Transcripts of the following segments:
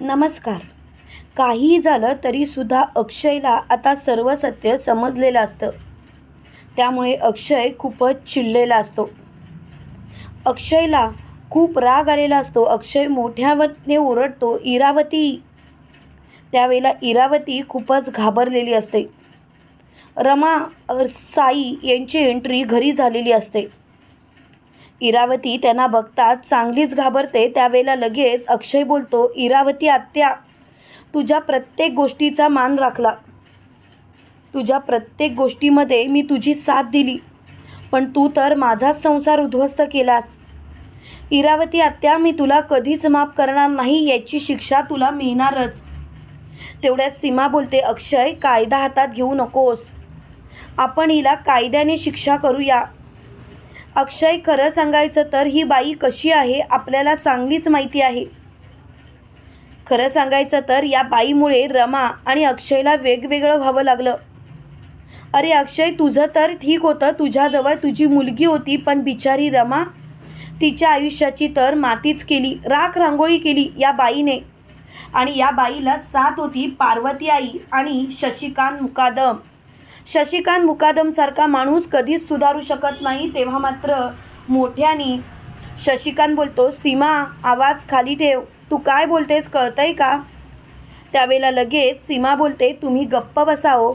नमस्कार. काहीही झालं तरीसुद्धा अक्षयला आता सर्व सत्य समजलेलं असतं. त्यामुळे अक्षय खूपच चिडलेला असतो. अक्षयला खूप राग आलेला असतो. अक्षय मोठ्याने ओरडतो इरावती. त्यावेळेला इरावती खूपच घाबरलेली असते. रमा साई यांची एंट्री घरी झालेली असते. इरावती त्यांना बघताच चांगलीच घाबरते त्यावेळेला लगेच अक्षय बोलतो इरावती आत्या तुझ्या प्रत्येक गोष्टीचा मान राखला. तुझ्या प्रत्येक गोष्टीमध्ये मी तुझी साथ दिली पण तू तर माझाच संसार उद्ध्वस्त केलास. इरावती आत्या मी तुला कधीच माफ करणार नाही याची शिक्षा तुला मिळणारच. तेवढ्यात सीमा बोलते अक्षय कायदा हातात घेऊ नकोस. आपण हिला कायद्याने शिक्षा करूया. अक्षय खरं सांगायचं तर ही बाई कशी आहे आपल्याला चांगलीच माहिती आहे. खरं सांगायचं तर या बाईमुळे रमा आणि अक्षयला वेगवेगळं व्हावं लागलं. अरे अक्षय तुझं तर ठीक होतं. तुझ्याजवळ तुझी मुलगी होती पण बिचारी रमा तिच्या आयुष्याची तर मातीच केली राख रांगोळी केली या बाईने. आणि या बाईला साथ होती पार्वती आई आणि शशिकांत मुकादम. शशिकांत मुकादमसारखा माणूस कधीच सुधारू शकत नाही तेव्हा मात्र मोठ्याने शशिकांत बोलतो सीमा आवाज खाली ठेव. तू काय बोलतेस कळतंय का? त्यावेळेला लगेच सीमा बोलते तुम्ही गप्प बसाओ हो.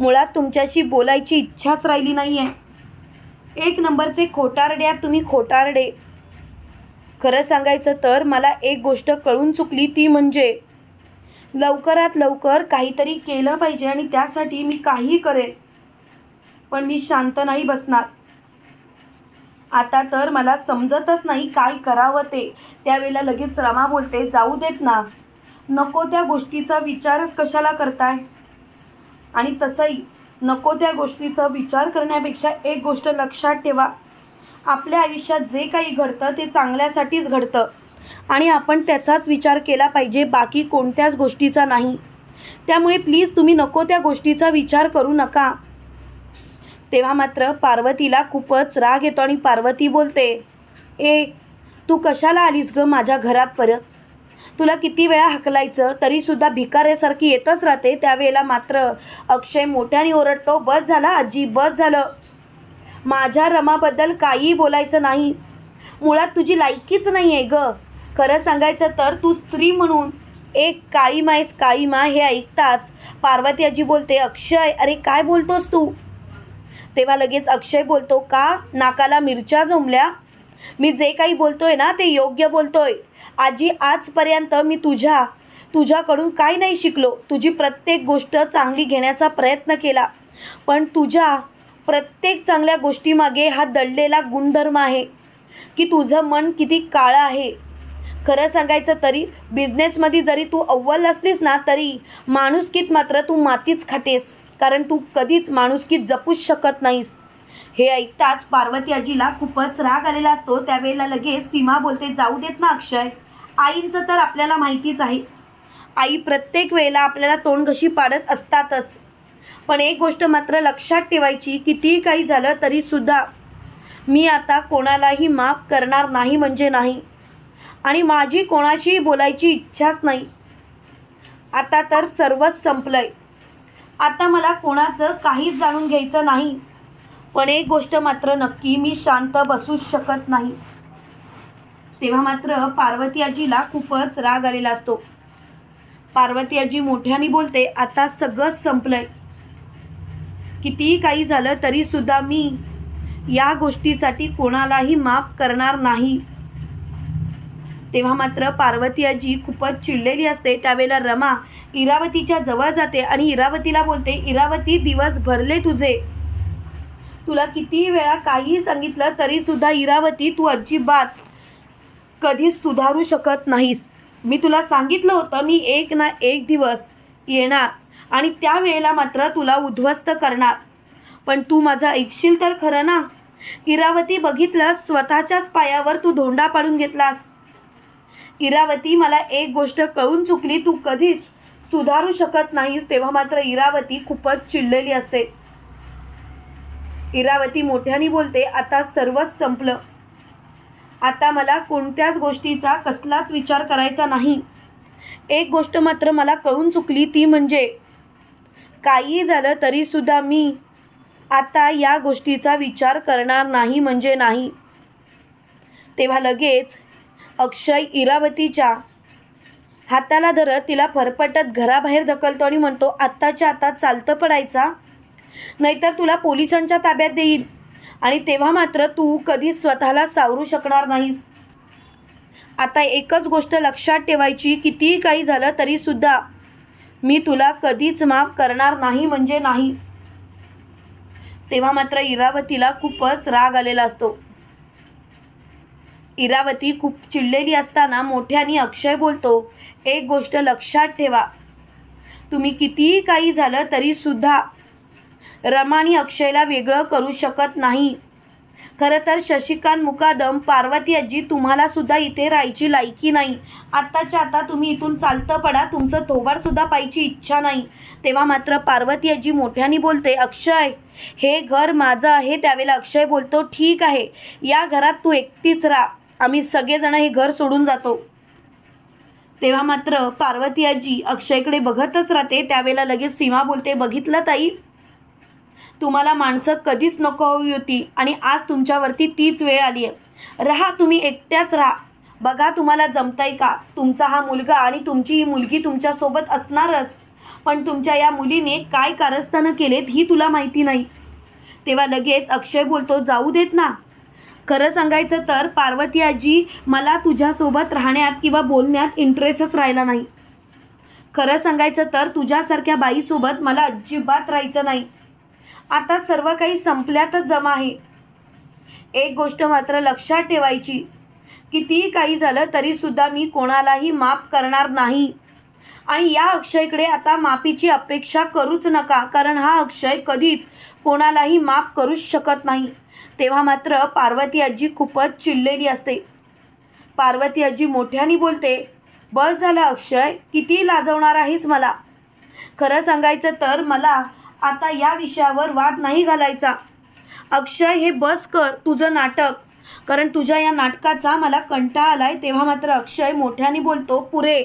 मुळात तुमच्याशी बोलायची इच्छाच राहिली नाही आहे एक नंबरचे खोटारड्या तुम्ही खोटारडे. खरं सांगायचं तर मला एक गोष्ट कळून चुकली ती म्हणजे लवकरात लवकर काहीतरी केलं पाहिजे आणि त्यासाठी मी काही करेन पण मी शांत नाही बसणार. आता तर मला समजतच नाही काय करावं ते. त्यावेळेला लगेच रमा बोलते जाऊ देत ना. नको त्या गोष्टीचा विचारच कशाला करताय? आणि तसंही नको त्या गोष्टीचा विचार करण्यापेक्षा एक गोष्ट लक्षात ठेवा. आपल्या आयुष्यात जे काही घडतं ते चांगल्यासाठीच घडतं. आणि आपण त्याचाच विचार केला पाहिजे बाकी कोणत्याच गोष्टीचा नाही. त्यामुळे प्लीज तुम्ही नको त्या गोष्टीचा विचार करू नका. तेव्हा मात्र पार्वतीला खूपच राग येतो आणि पार्वती बोलते ए तू कशाला आलीस गं माझ्या घरात परत? तुला किती वेळा हकलायचं? तरीसुद्धा भिकाऱ्यासारखी येतच राहते. त्यावेळेला मात्र अक्षय मोठ्याने ओरडतो बस झाला आजी बस झालं. माझ्या रमाबद्दल काहीही बोलायचं नाही. मुळात तुझी लायकीच नाही आहे ग. खरं सांगायचं तर तू स्त्री म्हणून एक काळी मायस काळी मा हे ऐकताच पार्वती आजी बोलते अक्षय अरे काय बोलतोस तू? तेव्हा लगेच अक्षय बोलतो का? नाकाला मिरच्या जमल्या? मी जे काही बोलतोय ना ते योग्य बोलतोय. आजी आजपर्यंत मी तुझ्या तुझ्याकडून काय नाही शिकलो. तुझी प्रत्येक गोष्ट चांगली घेण्याचा प्रयत्न केला. पण तुझ्या प्रत्येक चांगल्या गोष्टीमागे हा दडलेला गुणधर्म आहे की तुझं मन किती काळं आहे. खरं सांगायचं तरी बिझनेसमध्ये जरी तू अव्वल असलीस ना तरी माणुसकीत मात्र तू मातीच खातेस. कारण तू कधीच माणुसकीत जपूच शकत नाहीस. हे ऐकताच पार्वती आजीला खूपच राग आलेला असतो. त्यावेळेला लगेच सीमा बोलते जाऊ देत ना अक्षय. आईंचं तर आपल्याला माहितीच आहे. आई प्रत्येक वेळेला आपल्याला तोंड घशी पाडत असतातच. पण एक गोष्ट मात्र लक्षात ठेवायची कितीही काही झालं तरीसुद्धा मी आता कोणालाही माफ करणार नाही म्हणजे नाही. आणि माझी कोणाशीही बोलायची इच्छाच नाही. आता तर सर्वच संपलंय. आता मला कोणाचं काहीच जाणून घ्यायचं नाही. पण एक गोष्ट मात्र नक्की मी शांत बसूच शकत नाही. तेव्हा मात्र पार्वती आजीला खूपच राग आलेला असतो. पार्वती आजी मोठ्याने बोलते आता सगळंच संपलंय. कितीही काही झालं तरीसुद्धा मी या गोष्टीसाठी कोणालाही माफ करणार नाही. तेव्हा मात्र पार्वती आजी खूपच चिडलेली असते. त्यावेळेला रमा इरावतीच्या जवळ जाते आणि इरावतीला बोलते इरावती दिवस भरले तुझे. तुला किती वेळा काहीही सांगितलं तरीसुद्धा इरावती तू अजिबात कधीच सुधारू शकत नाहीस. मी तुला सांगितलं होतं मी एक ना एक दिवस येणार आणि त्या वेळेला मात्र तुला उद्ध्वस्त करणार. पण तू माझं ऐकशील तर खरं ना? इरावती बघितलं स्वतःच्याच पायावर तू धोंडा पाडून घेतलास. इरावती मला एक गोष्ट कळून चुकली. तू कधीच सुधारू शकत नाहीस तेव्हा मात्र इरावती खूपच चिडलेली असते. इरावती मोठ्याने बोलते आता सर्वच संपलं. आता मला कोणत्याच गोष्टीचा कसलाच विचार करायचा नाही. एक गोष्ट मात्र मला कळून चुकली ती म्हणजे काही झालं तरीसुद्धा मी आता या गोष्टीचा विचार करणार नाही म्हणजे नाही. तेव्हा लगेच अक्षय इरावतीच्या हाताला धरत तिला फरफटत घराबाहेर ढकलतो आणि म्हणतो आत्ताच्या आता चालतं पडायचा. नाहीतर तुला पोलिसांच्या ताब्यात देईल. आणि तेव्हा मात्र तू कधी स्वतःला सावरू शकणार नाहीस. आता एकच गोष्ट लक्षात ठेवायची कितीही काही झालं तरीसुद्धा मी तुला कधीच माफ करणार नाही म्हणजे नाही. तेव्हा मात्र इरावतीला खूपच राग आलेला असतो. इरावती खूप चिडलेली असताना मोठ्याने अक्षय बोलतो एक गोष्ट लक्षात ठेवा. तुम्ही कितीही काही झालं तरीसुद्धा रमाणी अक्षयला वेगळं करू शकत नाही. खरं तर शशिकांत मुकादम पार्वती आजी तुम्हाला सुद्धा इथे राहायची लायकी नाही. आत्ताच्या आता तुम्ही इथून चालतं पडा तुमचं थोबाडसुद्धा पाहिजे इच्छा नाही. तेव्हा मात्र पार्वती आजी मोठ्याने बोलते अक्षय हे घर माझं आहे. त्यावेळेला अक्षय बोलतो ठीक आहे या घरात तू एकटीच राहा. आम्ही सगळेजण हे घर सोडून जातो. तेव्हा मात्र पार्वती आजी अक्षयकडे बघतच राहते. त्यावेळेला लगेच सीमा बोलते बघितलं ताई तुम्हाला माणसं कधीच नको हवी होती आणि आज तुमच्यावरती तीच वेळ आली आहे राहा तुम्ही एकट्याच राहा. बघा तुम्हाला जमतंय का? तुमचा हा मुलगा आणि तुमची ही मुलगी तुमच्यासोबत असणारच. पण तुमच्या या मुलीने काय कारस्थानं केलेत ही तुला माहिती नाही. तेव्हा लगेच अक्षय बोलतो जाऊ देत ना. खरं सांगायचं तर पार्वती आजी मला तुझ्यासोबत राहण्यात किंवा बोलण्यात इंटरेस्टच राहिला नाही. खरं सांगायचं तर तुझ्यासारख्या बाईसोबत मला अजिबात राहायचं नाही. आता सर्व काही संपल्यातच जमा आहे. एक गोष्ट मात्र लक्षात ठेवायची. कितीही काही झालं तरीसुद्धा मी कोणालाही माफ करणार नाही. आणि या अक्षयकडे आता माफीची अपेक्षा करूच नका कारण हा अक्षय कधीच कोणालाही माफ करूच शकत नाही. तेव्हा मात्र पार्वती आजी खूपच चिडलेली असते. पार्वती आजी मोठ्याने बोलते बस झालं अक्षय किती लाजवणार आहेस मला? खरं सांगायचं तर मला आता या विषयावर वाद नाही घालायचा. अक्षय हे बस कर तुझं नाटक कारण तुझ्या या नाटकाचा मला कंटाळा आलाय. तेव्हा मात्र अक्षय मोठ्याने बोलतो पुरे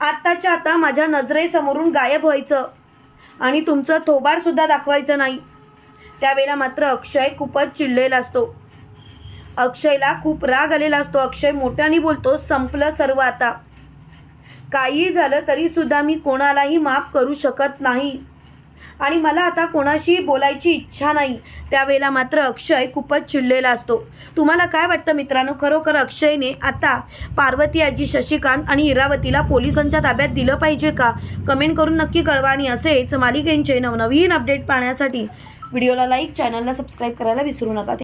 आत्ताच्या आता माझ्या नजरेसमोरून गायब व्हायचं. आणि तुमचं थोबाडसुद्धा दाखवायचं नाही. त्यावेळेला मात्र अक्षय खूपच चिडलेला असतो. अक्षयला खूप राग आलेला असतो. अक्षय मोठ्याने बोलतो संपलं सर्व आता. काही झालं तरीसुद्धा मी कोणालाही माफ करू शकत नाही. आणि मला आता कोणाशी बोलायची इच्छा नाही. त्यावेळेला मात्र अक्षय खूपच चिडलेला असतो. तुम्हाला काय वाटतं मित्रांनो? खरोखर अक्षयने आता पार्वती आजी शशिकांत आणि इरावतीला पोलिसांच्या ताब्यात दिलं पाहिजे का? कमेंट करून नक्की कळवा आणि असेच मालिकेंचे नवनवीन अपडेट पाहण्यासाठी व्हिडिओला लाईक चॅनलला सबस्क्राईब करायला विसरू नका.